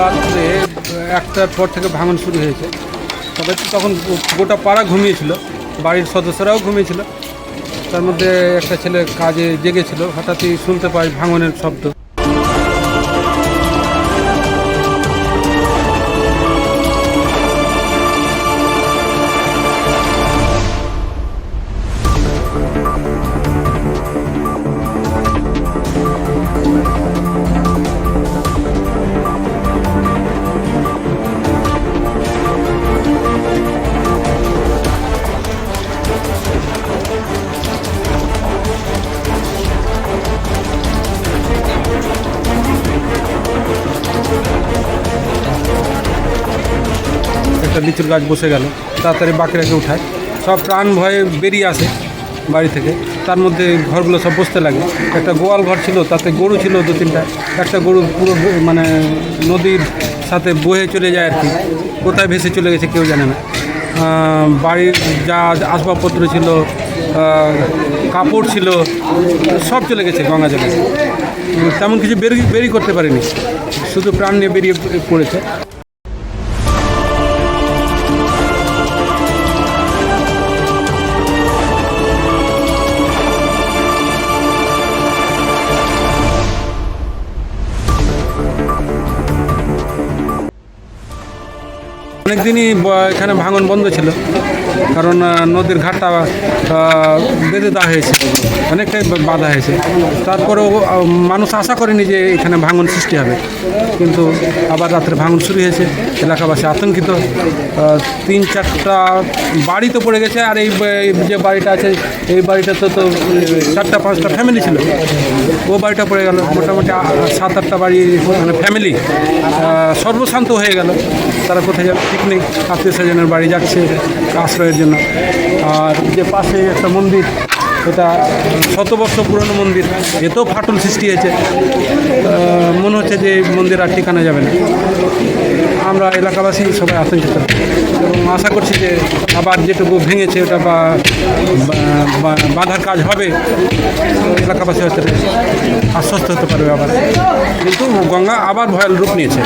রাত্রে একটার পর থেকে ভাঙন শুরু হয়েছে। তবে তখন গোটা পাড়া ঘুমিয়েছিল, বাড়ির সদস্যরাও ঘুমিয়েছিল। তার মধ্যে একটা ছেলে কাজে জেগেছিল, হঠাৎই শুনতে পাই ভাঙনের শব্দ। একটা লিচুর গাছ বসে গেল। তাড়াতাড়ি বাকিরাকে উঠায়। সব প্রাণ ভয়ে বেরিয়ে আসে বাড়ি থেকে। তার মধ্যে ঘরগুলো সব বসতে লাগে। একটা গোয়াল ঘর ছিল, তাতে গরু ছিল দু তিনটা। একটা গরু পুরো মানে নদীর সাথে বয়ে চলে যায় আর কি। কোথায় ভেসে চলে গেছে কেউ জানে না। বাড়ির যা আসবাবপত্র ছিল কাপড় ছিল, সব চলে গেছে গঙ্গা জলে। তেমন কিছু বেরিয়ে বেরিয়ে করতে পারেনি। শুধু প্রাণ নিয়ে বেরিয়ে পড়েছে। অনেকদিনই দিনই এখানে ভাঙন বন্ধ ছিল। কারণ নদীর ঘাটটা বেঁধে দেওয়া হয়েছে। অনেকটাই বাধা হয়েছে। তারপরেও মানুষ আশা করেনি যে এখানে ভাঙন সৃষ্টি হবে। কিন্তু আবার রাত্রে ভাঙন শুরু হয়েছে। এলাকাবাসী আতঙ্কিত। তিন, চারটা বাড়ি তো পড়ে গেছে। আর এই যে বাড়িটা আছে, এই বাড়িটাতে তো চারটা, পাঁচটা ফ্যামিলি ছিল। ও বাড়িটা পড়ে গেল। মোটামুটি সাত, আটটা বাড়ি মানে ফ্যামিলি সর্বশান্ত হয়ে গেল। তারা কোথায় যাবে? পিকনিক আত্মীয় স্বজনের বাড়ি যাচ্ছে আশ্রয়ের জন্য। আর যে পাশে একটা মন্দির, এটা শতবর্ষ পুরনো মন্দির, এতেও ফাটল সৃষ্টি হয়েছে। মনে হচ্ছে যে মন্দির আর ঠিকানা যাবে না। আমরা এলাকাবাসী সবাই আতঙ্কিত। এবং আশা করছি যে আবার যেটুকু ভেঙেছে ওটা বা বাঁধার কাজ হবে, এলাকাবাসী হয়তো আশ্বস্ত হতে পারবে আবার। কিন্তু গঙ্গা আবার ভয়াল রূপ নিয়েছে।